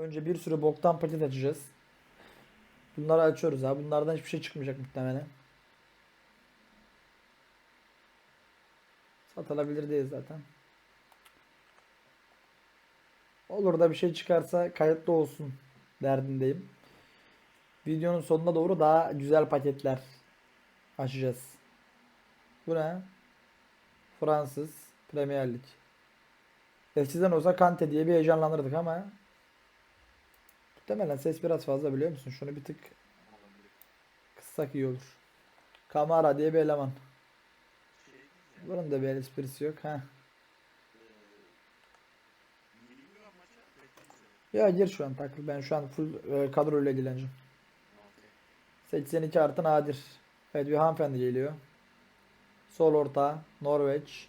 Önce bir sürü boktan paket açacağız. Bunları açıyoruz abi. Bunlardan hiçbir şey çıkmayacak muhtemelen. Satılabilir değil zaten. Olur da bir şey çıkarsa kayıtlı olsun derdindeyim. Videonun sonuna doğru daha güzel paketler açacağız. Bu ne? Fransız Premier Lig. Eskiden olsa Kante diye bir heyecanlanırdık ama muhtemelen ses biraz fazla biliyor musun? Şunu bir tık kıssak iyi olur. Kamara diye bir eleman. Bunun da bir esprisi yok. ha. Ya gir şu an takıl. Ben şu an full e, kadroyla ilgileneceğim. 82 artı nadir. Evet bir hanımefendi geliyor. Sol orta. Norveç.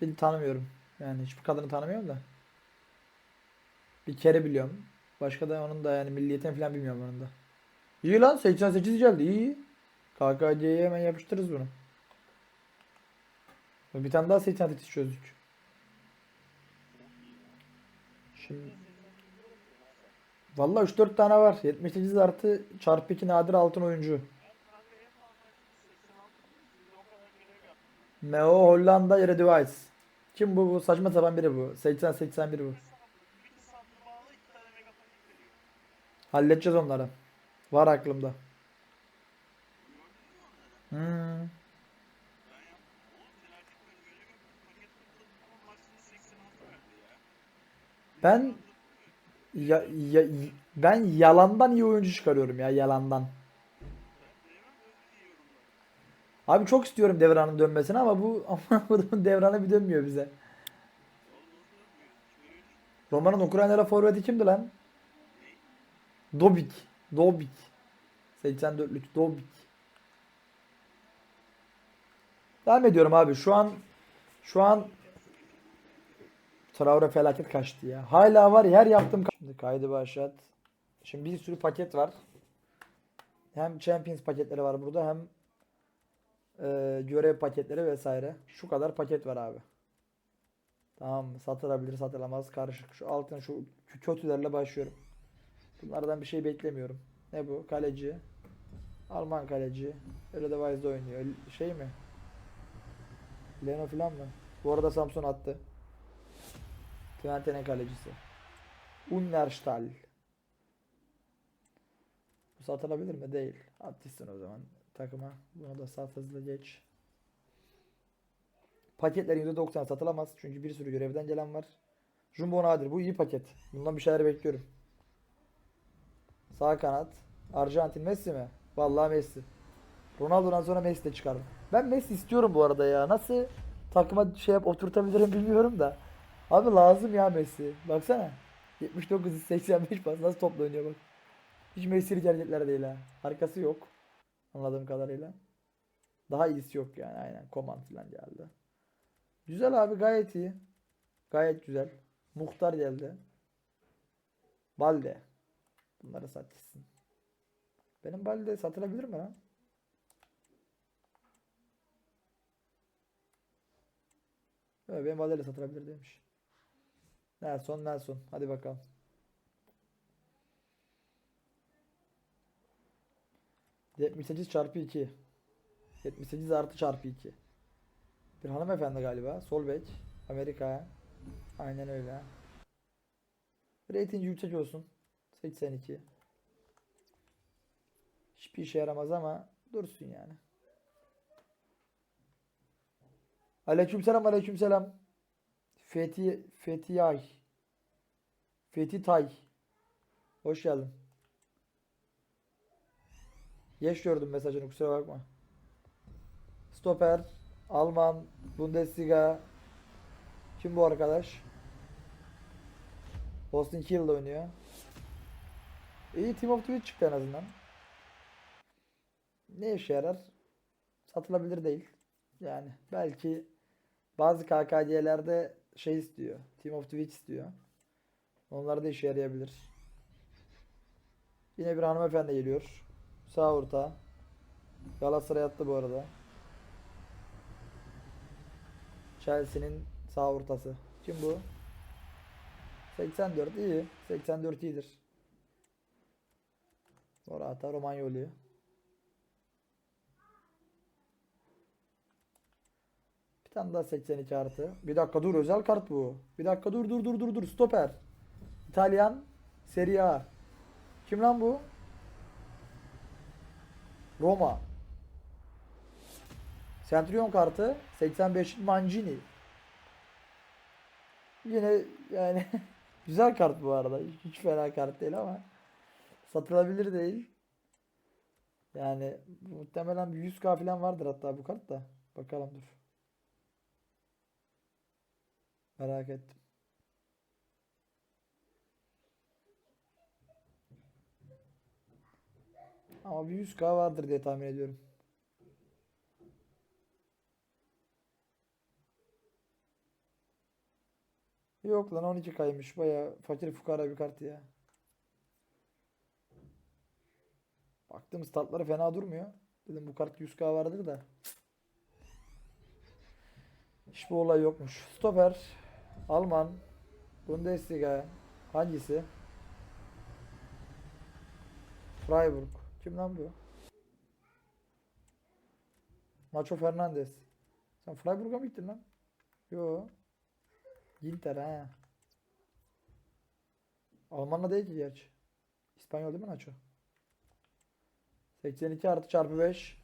Bir tanımıyorum. Yani hiçbir kadını tanımıyorum da. Bir kere biliyorum. Başka da onun da yani milliyetini falan bilmiyorum onun da. İyi lan 88 geldi iyi. KKC'ye hemen yapıştırırız bunu. Bir tane daha 88 çözdük. Şimdi Vallahi 3-4 tane var. 78 artı çarpı 2 nadir altın oyuncu. Meo Hollanda Eredivisie. Kim bu? Bu saçma sapan biri bu. 80-81 bu. Halledeceğiz onları. Var aklımda. Hmm. Ben ya, ya- ben yalandan iyi oyuncu çıkarıyorum ya yalandan. Abi çok istiyorum Devran'ın dönmesini ama bu ama bu Devran'a bir dönmüyor bize. Roma'nın Ukrayna'da forveti kimdi lan? Dobik. Dobik. 84'lük Dobik. Devam ediyorum abi. Şu an şu an Traore felaket kaçtı ya. Hala var ya her yaptığım Şimdi kaydı başlat. Şimdi bir sürü paket var. Hem Champions paketleri var burada hem e, görev paketleri vesaire. Şu kadar paket var abi. Tamam? Satılabilir satılamaz karışık. Şu altın şu kötülerle başlıyorum. Bunlardan bir şey beklemiyorum. Ne bu? Kaleci. Alman kaleci. Öyle de Wise'de oynuyor. Şey mi? Leno falan mı? Bu arada Samsun attı. Twente'nin kalecisi. Unnerstahl. Bu satılabilir mi? Değil. Atmışsın o zaman takıma. Bunu da sat hızlı geç. Paketlerin %90 satılamaz. Çünkü bir sürü görevden gelen var. Jumbo nadir. Bu iyi paket. Bundan bir şeyler bekliyorum. Sağ kanat. Arjantin Messi mi? Vallahi Messi. Ronaldo'dan sonra Messi de çıkardım. Ben Messi istiyorum bu arada ya. Nasıl takıma şey yap oturtabilirim bilmiyorum da. Abi lazım ya Messi. Baksana. 79 85 pas nasıl topla oynuyor bak. Hiç Messi'lik hareketler değil ha. Arkası yok. Anladığım kadarıyla. Daha iyisi yok yani aynen. Koman falan geldi. Güzel abi gayet iyi. Gayet güzel. Muhtar geldi. Balde. Bunları satmışsın. Benim Balde satılabilir mi lan? Evet benim Balde de satılabilir demiş. Nelson Nelson. Hadi bakalım. ...78 çarpı 2. 78 artı çarpı 2. Bir hanımefendi galiba. Sol bek. Amerika'ya. Aynen öyle. Rating yüksek olsun. 82. Hiçbir işe yaramaz ama dursun yani. Aleykümselam aleykümselam. Fethi Fethiyay. Fethi Tay. Hoş geldin. Geç gördüm mesajını kusura bakma. Stoper, Alman, Bundesliga. Kim bu arkadaş? Boston Kill'de oynuyor. İyi Team of the Week çıktı en azından. Ne işe yarar? Satılabilir değil. Yani belki bazı KKC'lerde şey istiyor. Team of the Week istiyor. Onlar da işe yarayabilir. Yine bir hanımefendi geliyor. Sağ orta. Galatasaray attı bu arada. Chelsea'nin sağ ortası. Kim bu? 84 iyi. 84 iyidir. Morata Romagnoli. Bir tane daha 82 artı. Bir dakika dur özel kart bu. Bir dakika dur dur dur dur dur stoper. İtalyan Serie A. Kim lan bu? Roma. Centurion kartı 85 Mancini. Yine yani güzel kart bu arada. Hiç fena kart değil ama satılabilir değil. Yani muhtemelen bir 100k falan vardır hatta bu kart da. Bakalım dur. Merak ettim. Ama bir 100k vardır diye tahmin ediyorum. Yok lan 12 kaymış. Baya fakir fukara bir kart ya. Baktım statları fena durmuyor. Dedim bu kart 100k vardır da. Hiçbir olay yokmuş. Stoper. Alman. Bundesliga. Hangisi? Freiburg. Kim lan bu? Nacho Fernandez. Sen Freiburg'a mı gittin lan? Yo. Ginter ha. Almanla değil ki gerçi. İspanyol değil mi Nacho? 82 artı çarpı 5.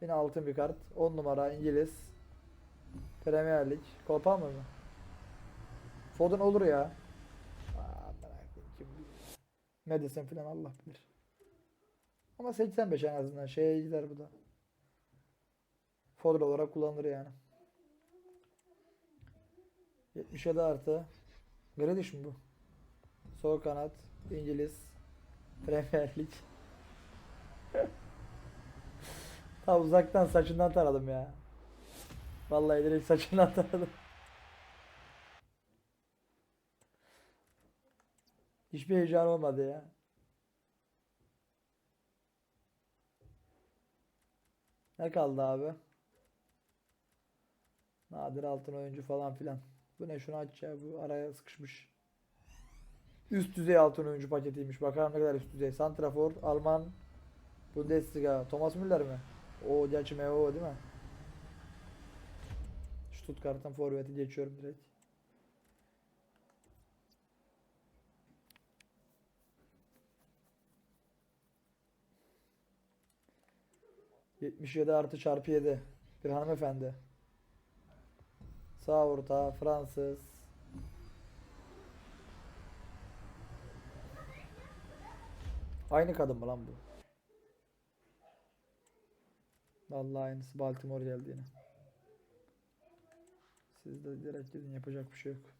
Yine altın bir kart. 10 numara İngiliz. Premier Lig. Copa mı? Foden olur ya. Madison falan Allah bilir. Ama 85 en azından. Şeye gider bu da. Foden olarak kullanılır yani. 77 artı. Grealish mi bu? Sol kanat. İngiliz. Premier Lig. Ta uzaktan saçından taradım ya. Vallahi direkt saçından taradım. Hiçbir heyecan olmadı ya. Ne kaldı abi? Nadir altın oyuncu falan filan. Bu ne şunu aç ya bu araya sıkışmış. Üst düzey altın oyuncu paketiymiş. Bakalım ne kadar üst düzey. Santrafor, Alman, Bundesliga. Thomas Müller mi? O gerçi o değil mi? Stuttgart'ın forveti geçiyorum direkt. ...77 artı çarpı 7. Bir hanımefendi. Sağ orta, Fransız. Aynı kadın mı lan bu? Vallahi aynısı Baltimore geldi yine. Siz de direkt gidin yapacak bir şey yok.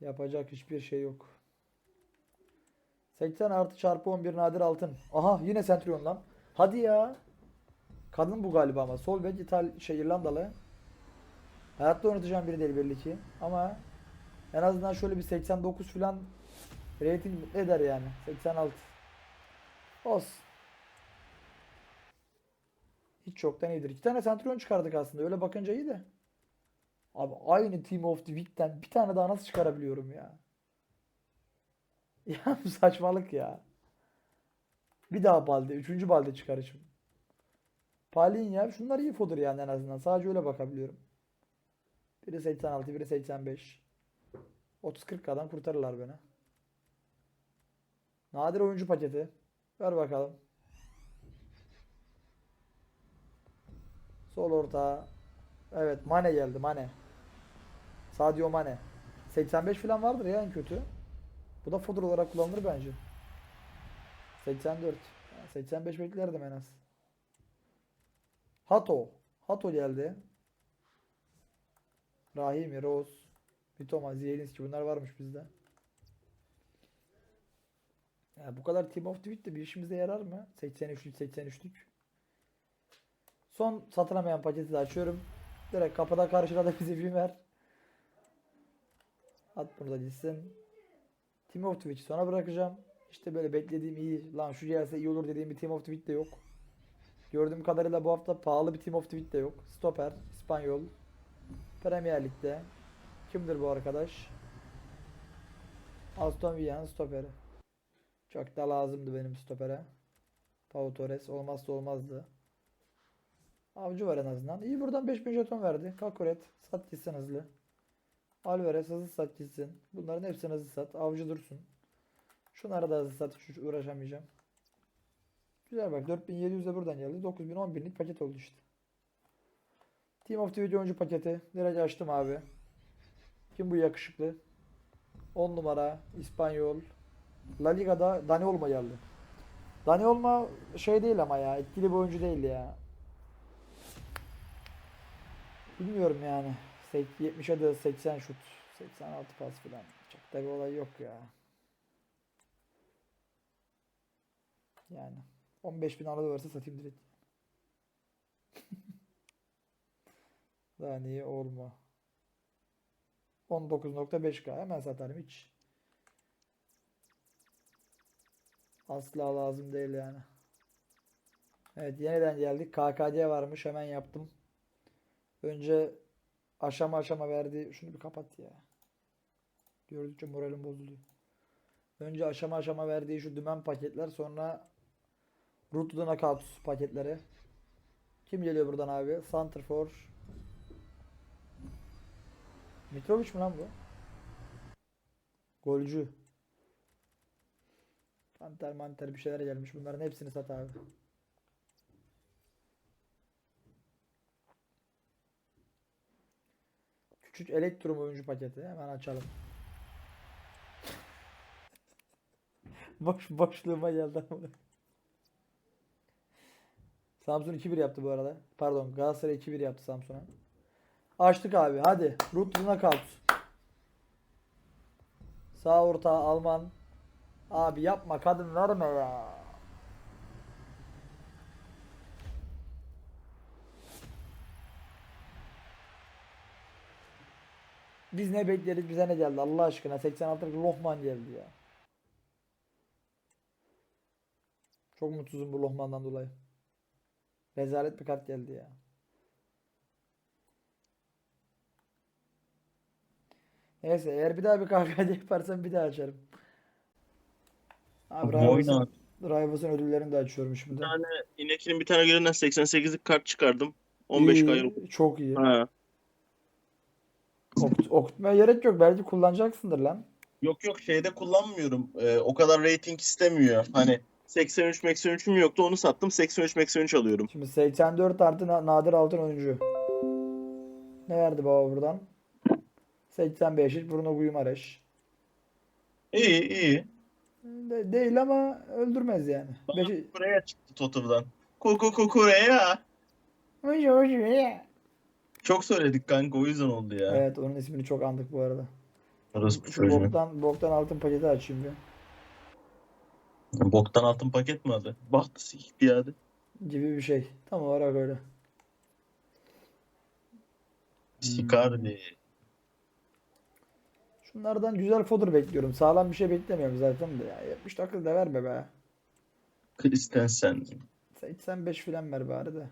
Yapacak hiçbir şey yok. 80 artı çarpı 11 nadir altın. Aha yine Centurion lan. Hadi ya. Kadın bu galiba ama. Sol bek İtal şey İrlandalı. Hayatta oynatacağım biri değil belli ki. Ama en azından şöyle bir 89 falan rating eder yani. 86. Olsun. Hiç çoktan iyidir. İki tane Centurion çıkardık aslında. Öyle bakınca iyi de. Abi aynı Team of the Week'ten bir tane daha nasıl çıkarabiliyorum ya? Ya bu saçmalık ya. Bir daha balde. Üçüncü balde çıkarışım. Palin ya. Şunlar iyi fodur yani en azından. Sadece öyle bakabiliyorum. Biri 86, biri 85. 30-40 kadar kurtarırlar beni. Nadir oyuncu paketi. Ver bakalım. Sol orta. Evet Mane geldi Mane. Sadio Mane. 85 falan vardır ya en kötü. Bu da fodur olarak kullanılır bence. 84. Yani 85 beklerdim en az. Hato. Hato geldi. Rahimi, Rose, Mitoma, Zielinski bunlar varmış bizde. Ya bu kadar Team of the Week de bir işimize yarar mı? 83'lük 83'lük. Son satılamayan paketi de açıyorum. Direkt kapıda karşıda da bize bir ver. At bunu da gitsin. Team of Week'i sona bırakacağım. İşte böyle beklediğim iyi. Lan şu gelse iyi olur dediğim bir Team of Week de yok. Gördüğüm kadarıyla bu hafta pahalı bir Team of Week de yok. Stoper, İspanyol, Premier Lig'de. Kimdir bu arkadaş? Aston Villa'nın stoperi. Çok da lazımdı benim stopere. Pau Torres olmazsa olmazdı. Avcı var en azından. İyi buradan 5000 jeton verdi. Kakuret sat gitsin hızlı. Alvarez hızlı sat gitsin. Bunların hepsini hızlı sat. Avcı dursun. Şunlara da hızlı sat. Hiç uğraşamayacağım. Güzel bak 4700 de buradan geldi. 9000 10000'lik paket oldu işte. Team of the Video oyuncu paketi. Direkt açtım abi. Kim bu yakışıklı? 10 numara İspanyol. La Liga'da Dani Olmo geldi. Dani Olmo şey değil ama ya. Etkili bir oyuncu değil ya. Bilmiyorum yani. Sek- 70 adı 80 şut. 86 pas falan. Çok da bir olay yok ya. Yani. 15 bin arada satayım direkt. Daha niye olma. 19.5K hemen satarım hiç. Asla lazım değil yani. Evet yeniden geldik. KKC varmış hemen yaptım. Önce aşama aşama verdi. Şunu bir kapat ya. Gördükçe moralim bozuluyor. Önce aşama aşama verdiği şu dümen paketler sonra Root to paketleri. Kim geliyor buradan abi? Santrfor. Mitrovic mi lan bu? Golcü. Panter manter bir şeyler gelmiş. Bunların hepsini sat abi. Küçük elektrum oyuncu paketi. Hemen açalım. Boş boşluğuma geldi ama. Samsun 2-1 yaptı bu arada. Pardon Galatasaray 2-1 yaptı Samsun'a. Açtık abi hadi. To knockout. Sağ orta Alman. Abi yapma kadın verme ya. Biz ne bekleriz bize ne geldi Allah aşkına 86'lık Lohman geldi ya. Çok mutsuzum bu Lohman'dan dolayı. Rezalet bir kart geldi ya. Neyse eğer bir daha bir KKD yaparsam bir daha açarım. Abi Rivas'ın, abi. Rivas'ın ödüllerini de açıyorum şimdi. Bir tane inekinin bir tane görevinden 88'lik kart çıkardım. 15 İyi, kayır. Çok iyi. Ha. Okut, okutmaya gerek yok. Belki kullanacaksındır lan. Yok yok şeyde kullanmıyorum. Ee, o kadar rating istemiyor. Hani 83 83'üm yoktu onu sattım. 83 83 alıyorum. Şimdi 84 artı na- nadir altın oyuncu. Ne verdi baba buradan? 85 hiç Bruno Guimaraes. İyi iyi. De- değil ama öldürmez yani. Beşi... Buraya çıktı Tottenham'dan. Kuku kukureya. Çok söyledik kanka o yüzden oldu ya. Evet onun ismini çok andık bu arada. Orası bu Şu çocuğu. boktan, boktan altın paketi açayım bir. Boktan altın paket mi adı? Bahtı sikik bir adı. Gibi bir şey. Tam olarak öyle. Sikardi. Şunlardan güzel fodder bekliyorum. Sağlam bir şey beklemiyorum zaten de ya. 70 dakika da verme be. Christensen. 85 filan ver bari de.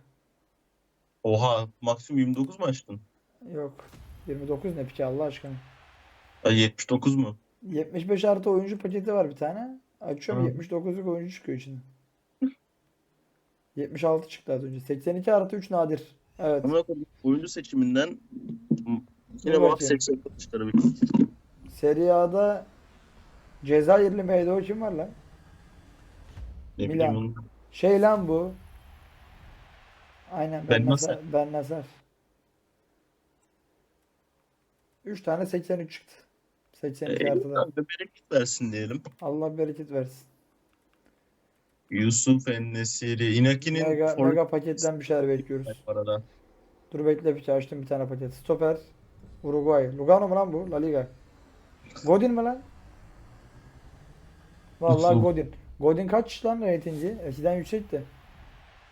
Oha maksimum 29 mu açtın? Yok. 29 ne peki Allah aşkına. Ay 79 mu? 75 artı oyuncu paketi var bir tane. Açıyorum Hı. 79'luk oyuncu çıkıyor içinden. 76 çıktı az önce. 82 artı 3 nadir. Evet. Amına koyayım, oyuncu seçiminden yine bakayım. 80 çıkarabilir. Serie A'da Cezayirli Meydo kim var lan? Ne Milan. bileyim onu. Şey lan bu. Aynen Ben Ben Nasar. Ben Nasar. 3 tane 83 çıktı. 82 Ee, artıda. kanka bereket versin diyelim. Allah bereket versin. Yusuf Ennesiri. Inaki'nin Mega, for- mega paketten bir şeyler bekliyoruz. arada. Dur bekle bir açtım bir tane paket. Stoper. Uruguay. Lugano mu lan bu? La Liga. Godin mi lan? Vallahi? Godin. Godin kaç lan reytingi? Eskiden yüksekti.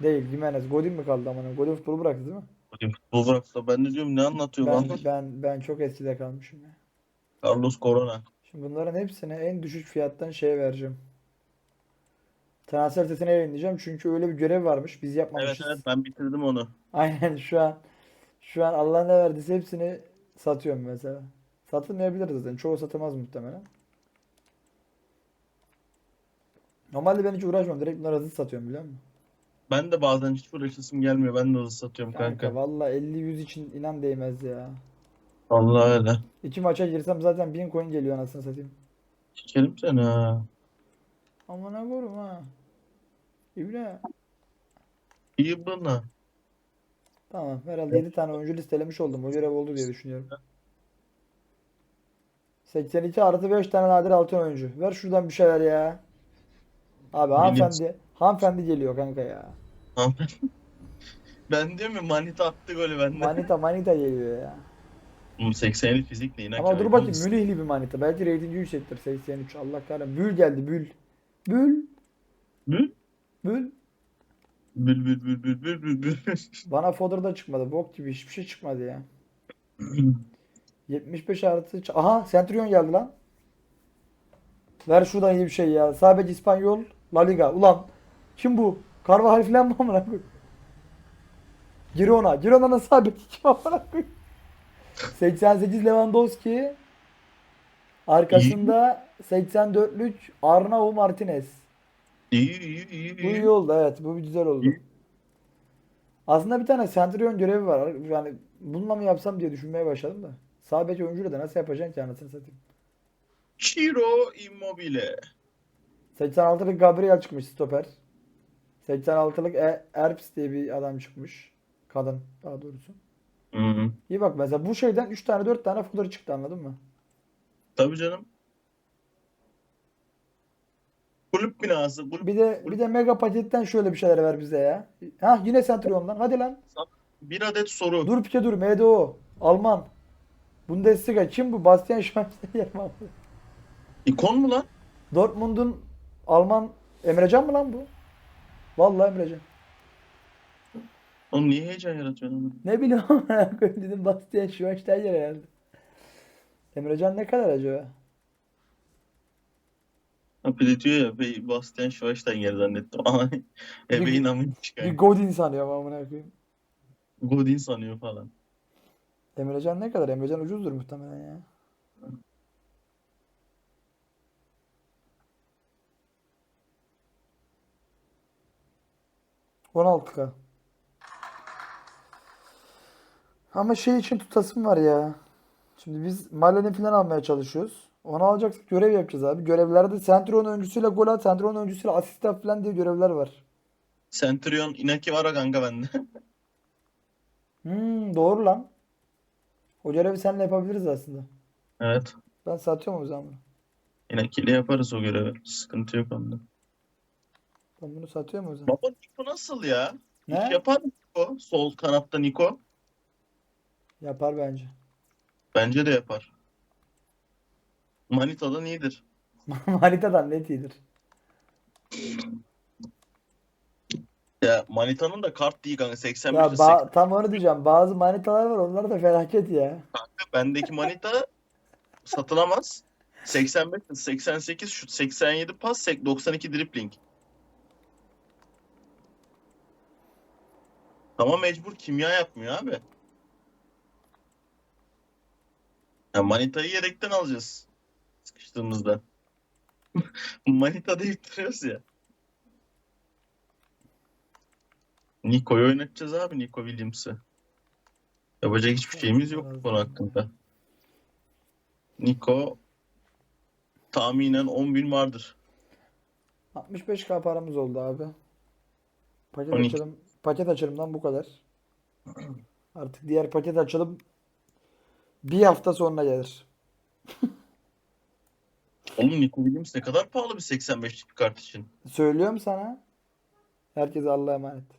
Değil Gimenez. Godin mi kaldı amına? Godin futbolu bıraktı değil mi? Bakayım futbol bıraktı. Ben de diyorum ne anlatıyor Ben lan? ben ben çok eskide kalmışım ya. Carlos Corona. Şimdi bunların hepsini en düşük fiyattan şeye vereceğim. Transfer sitesine yayınlayacağım çünkü öyle bir görev varmış. Biz Evet yapmamışız. evet ben bitirdim onu. Aynen şu an şu an Allah ne verdiyse hepsini satıyorum mesela. Satılmayabilir zaten. Çoğu satamaz muhtemelen. Normalde ben hiç uğraşmam. Direkt bunları hızlı satıyorum biliyor musun? Ben de bazen hiç uğraşasım gelmiyor. Ben de hızlı satıyorum Kanka, kanka. valla 50-100 için inan değmez ya. Allah öyle. İki maça girsem zaten 1000 coin geliyor anasını satayım. Sikerim seni ha. Aman ne korum ha. İbne. İyi bana. Tamam herhalde 7 tane oyuncu listelemiş oldum. O görev oldu diye düşünüyorum. 82 artı 5 tane nadir altın oyuncu. Ver şuradan bir şeyler ya. Abi hanımefendi, hanımefendi geliyor kanka ya. Ben diyor mu Manita attı golü bende. Manita manita geliyor ya. Oğlum 80'li fizikle inan Ama dur bakayım? Mülihli bir manita. Belki reytingi yüksektir 83. Allah kahretsin. Bül geldi Bül. Bül. Bül? Bül. Bül bül bül bül bül bül bül. Bana fodder da çıkmadı. Bok gibi hiçbir şey çıkmadı ya. 75 artı. Aha Centurion geldi lan. Ver şuradan iyi bir şey ya. Sabek İspanyol La Liga. Ulan kim bu? Carvajal falan mı amına koyayım? Girona. Girona'nın sabeki kim amına koyayım? 88 Lewandowski. Arkasında 84'lük Arnau Martinez. İyi iyi iyi Bu iyi. iyi oldu evet. Bu güzel oldu. İyi. Aslında bir tane Centurion görevi var. Yani bununla mı yapsam diye düşünmeye başladım da. Sağ bek oyuncuyla da nasıl yapacaksın ki anasını satayım. Ciro Immobile. 86'lık Gabriel çıkmış stoper. 86'lık E- Erps diye bir adam çıkmış. Kadın daha doğrusu. Hı -hı. İyi bak mesela bu şeyden 3 tane 4 tane footer çıktı anladın mı? Tabii canım. Kulüp binası. Kulüp, Bir de bir de mega paketten şöyle bir şeyler ver bize ya. Ha yine Centurion'dan. Hadi lan. bir adet soru. Dur pike dur. MDO. Alman. Bundesliga. Kim bu? Bastian Schweinsteiger mi? İkon mu lan? Dortmund'un Alman Emrecan mı lan bu? Vallahi Emrecan. Oğlum niye heyecan yaratıyorsun ama? Ne bileyim dedim Bastian Schweinsteiger herhalde. Emrecan ne kadar acaba? Ha bir de diyor ya Bey Bastian Schweinsteiger zannettim. Ama ebeğin amıymış Bir kanka. Godin sanıyorum amına koyayım. Godin sanıyor falan. Emrecan ne kadar? Emrecan ucuzdur muhtemelen ya. On altı k Ama şey için tutasım var ya. Şimdi biz Malen falan almaya çalışıyoruz. Onu alacaksak görev yapacağız abi. Görevlerde Centurion oyuncusuyla gol at, Centurion oyuncusuyla asist yap falan diye görevler var. Centurion Inaki var ha kanka bende. Hmm, doğru lan. O görevi seninle yapabiliriz aslında. Evet. Ben satıyorum o zaman bunu. Inaki ile yaparız o görevi. Sıkıntı yok onda. Ben bunu satıyorum o zaman. Baba Niko nasıl ya? Ne? İş yapar mı Niko? Sol kanatta Niko. Yapar bence. Bence de yapar. Manita'dan iyidir. Manitadan net iyidir. Ya Manita'nın da kart değil kanka. 85 Ya ba- tam onu diyeceğim. Bazı manitalar var onlar da felaket ya. Bendeki Manita satılamaz. 85, 88 şut, 87 pas, 92 dribbling. Ama mecbur kimya yapmıyor abi. Ya Manita'yı yedekten alacağız. Sıkıştığımızda. Manita deyip duruyoruz ya. Nico'yu oynatacağız abi. Nico Williams'ı. Yapacak hiçbir şeyimiz yok bu konu hakkında. Nico tahminen 10 bin vardır. 65k paramız oldu abi. Paket 12. açalım. Paket açılımdan bu kadar. Artık diğer paket açalım bir hafta sonra gelir. Oğlum Nico Williams ne kadar pahalı bir 85'lik kart için. Söylüyorum sana. Herkese Allah'a emanet.